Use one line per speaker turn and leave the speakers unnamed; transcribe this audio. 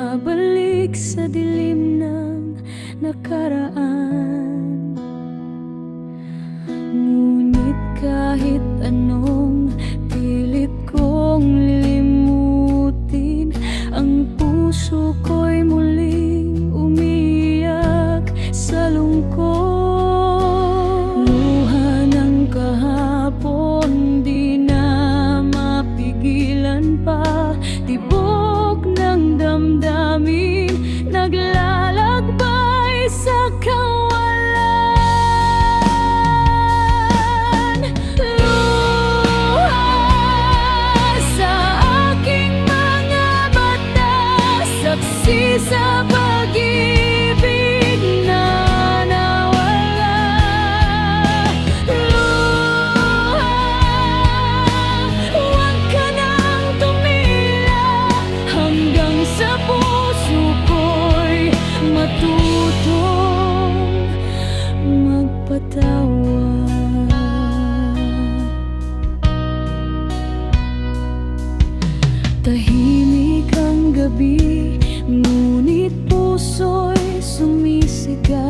Bumabalik sa dilim ng nakaraan. Ngunit kahit sa pag-ibig na nawala. Luha, huwag tumila Hanggang sa puso ko'y matutong magpatawad. Tahimik ang gabi, sois un me cigarro.